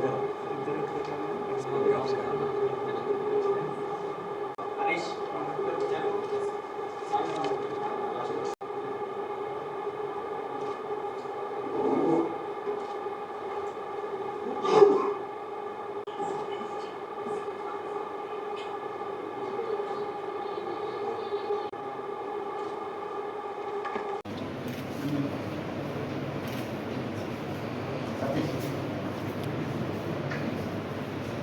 되면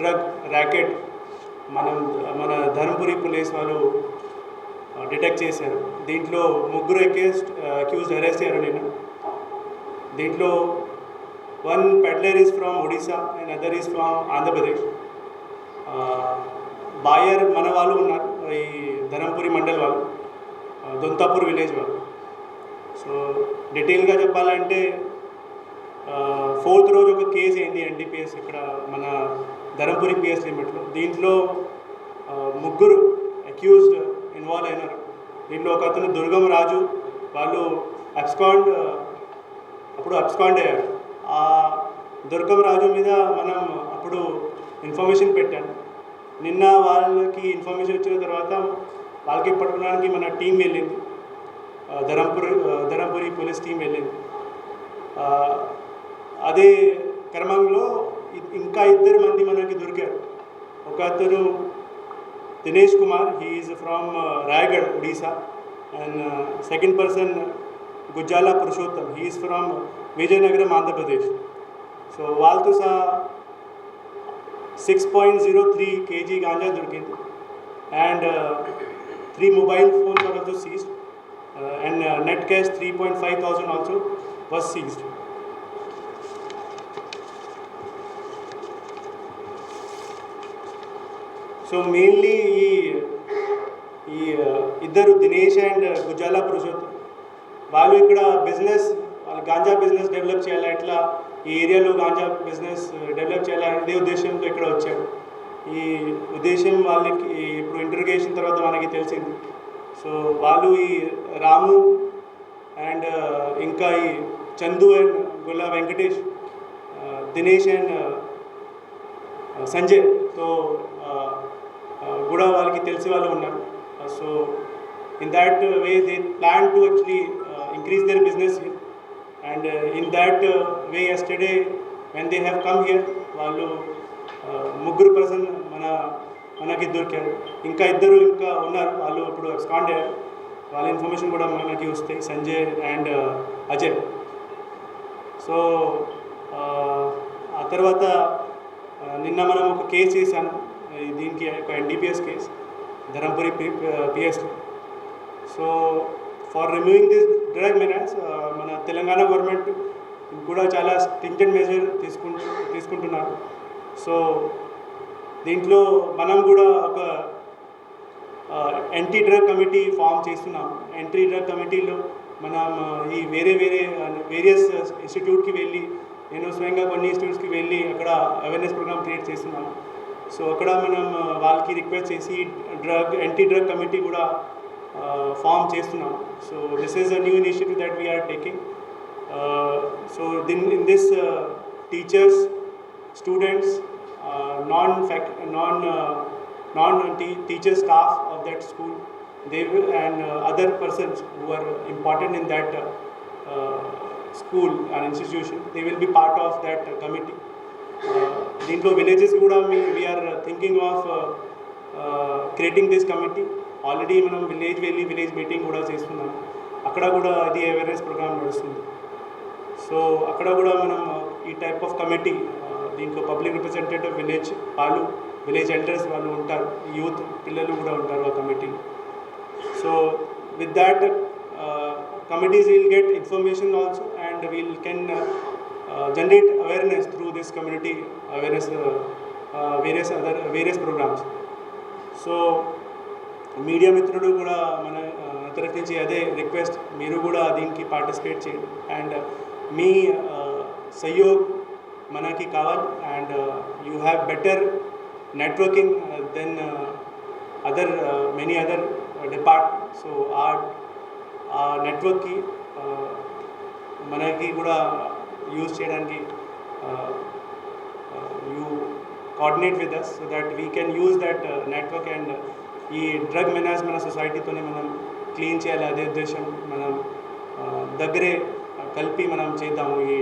drug racket మనం మన Dharmapuri police వాళ్ళు డిటెక్ట్ చేశారు దీంట్లో ముగ్గురు ఎక్కేస్ అక్యూజ్ అరెస్ట్ అయ్యారు నేను దీంట్లో one peddler is from Odisha and other is from Andhra Pradesh buyer మన వాళ్ళు ఉన్నారు ఈ ధరంపురి మండల్ వాళ్ళు దొంతాపూర్ విలేజ్ వాళ్ళు సో డీటెయిల్గా చెప్పాలంటే ఫోర్త్ రోజు ఒక కేసు అయింది ఎన్డీపీఎస్ ఇక్కడ మన ధర్మపురి పిఎస్ లిమిట్లో దీంట్లో ముగ్గురు అక్యూజ్డ్ ఇన్వాల్వ్ అయినారు దీంట్లో ఒక అతను దుర్గం రాజు వాళ్ళు అబ్స్కాండ్ అప్పుడు అబ్స్కాండ్ అయ్యారు ఆ దుర్గం రాజు మీద మనం అప్పుడు ఇన్ఫర్మేషన్ పెట్టాను నిన్న వాళ్ళకి ఇన్ఫర్మేషన్ వచ్చిన తర్వాత వాళ్ళకి పట్టుకోవడానికి మన టీం వెళ్ళింది ధరంపురి ధరంపురి పోలీస్ టీం వెళ్ళింది అదే క్రమంలో ఇంకా ఇద్దరు మంది మనకి దొరికారు ఒక అతను Dinesh Kumar he's from Rayagada Odisha and second person Gujjala Purushottam he's from Vizianagaram Andhra Pradesh so వాళ్ళతో సహా six point zero three KG ganja దొరికింది and three mobile phones are also seized and net cash three point five thousand also first seized so mainly ఈ ఈ ఇద్దరు Dinesh and Gujjala పురుషోత్ వాళ్ళు ఇక్కడ business ganja business develop చేయాలా ఎట్లా ఈ ఏరియాలో గాంజా బిజినెస్ డెవలప్ చేయాలా ఇదే ఉద్దేశంతో ఇక్కడ వచ్చాడు ఈ ఉద్దేశం వాళ్ళకి ఇప్పుడు ఇంటర్గేషన్ తర్వాత మనకి తెలిసింది సో వాళ్ళు ఈ రాము అండ్ ఇంకా ఈ చందు అండ్ గుల్లా వెంకటేష్ దినేష్ అండ్ సంజయ్ తో కూడా వాళ్ళకి తెలిసి వాళ్ళు ఉన్నారు so in that way they plan to actually increase their business here and in that way yesterday when they have come here వాళ్ళు uh, ముగ్గురు పర్సన్ మన మనకి దొరికారు ఇంకా ఇద్దరు ఇంకా ఉన్నారు వాళ్ళు ఇప్పుడు ఎక్స్పాండ్ అయ్యారు వాళ్ళ ఇన్ఫర్మేషన్ కూడా మనకి వస్తాయి Sanjay and uh, Ajay so uh, ఆ తర్వాత నిన్న మనం ఒక కేసు చేశాను దీనికి ఒక NDPS case Dharmapuri PS so for removing this drug menace మన తెలంగాణ గవర్నమెంట్ కూడా చాలా స్టింజెంట్ మెజర్ తీసుకుంటు తీసుకుంటున్నారు సో దీంట్లో మనం కూడా ఒక ఎంటీ డ్రగ్ కమిటీ ఫామ్ చేస్తున్నాం ఎంట్రీ డ్రగ్ కమిటీలో మనం ఈ వేరే వేరే వేరియస్ uh, ఇన్స్టిట్యూట్కి వెళ్ళి నేను స్వయంగా కొన్ని ఇన్స్టిట్యూట్స్కి వెళ్ళి అక్కడ అవేర్నెస్ ప్రోగ్రామ్ క్రియేట్ చేస్తున్నాను సో అక్కడ మనం వాళ్ళకి రిక్వెస్ట్ చేసి డ్రగ్ యాంటీ డ్రగ్ కమిటీ కూడా ఫామ్ చేస్తున్నాం so this is a new initiative that we're taking so then in this teachers students non ఫ్యాక్ non non teacher staff of that school they will, and uh, other persons who are important in that uh, uh, school and institution, they will be part of that uh, committee. దీంట్లో villages కూడా మీ we're thinking of creating this committee already మనం village వెళ్ళి village meeting కూడా చేస్తున్నాం అక్కడ కూడా ఇది awareness programme నడుస్తుంది సో అక్కడ కూడా మనం uh, ఈ టైప్ ఆఫ్ కమిటీ దీంట్లో పబ్లిక్ రిప్రజెంటేటివ్ విలేజ్ వాళ్ళు విలేజ్ ఎల్డర్స్ వాళ్ళు ఉంటారు యూత్ పిల్లలు కూడా ఉంటారు ఆ committee so with that committees will get information also and we'll can Uh, generate awareness through this community awareness, uh, uh, various other various programs. So media మిత్రుడు కూడా మన తరఫు నుంచి అదే రిక్వెస్ట్ మీరు కూడా దీనికి పార్టిసిపేట్ చేయండి అండ్ మీ సహయోగ్ మనకి కావాలి and you have better networking then other many other depart so ఆ నెట్వర్క్కి మనకి కూడా యూజ్ చేయడానికి you coordinate with us so that we can use that network and ఈ డ్రగ్ మెనాజ్ మన సొసైటీతోనే మనం క్లీన్ చేయాలి అదే ఉద్దేశం మనం దగ్గరే కలిపి మనం చేద్దాము ఈ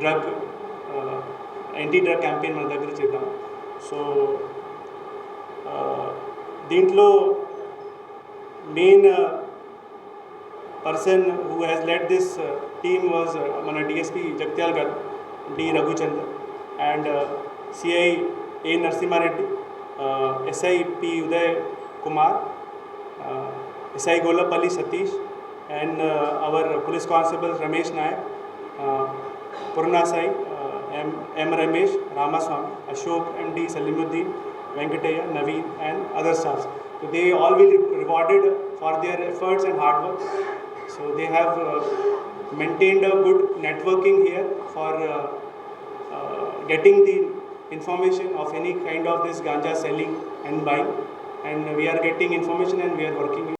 డ్రగ్ యాంటీ డ్రగ్ క్యాంపెయిన్ మన దగ్గర చేద్దాం సో దీంట్లో main person who has let this team was మన డిఎస్పి జగత్యాల్ గారు D Raghuchander and CI A Narasimha Reddy SI P Uday Kumar SI Gollapalli Satish and our police constable Ramesh Nayak Purna Sai M M Ramesh Ramaswamy Ashok M D Salimuddin Venkataiah Naveen and other staffs So they all will be rewarded for their efforts and hard work. So they have uh, maintained a good networking here for uh, uh, getting the information of any kind of this ganja selling and buying and we are getting information and we are working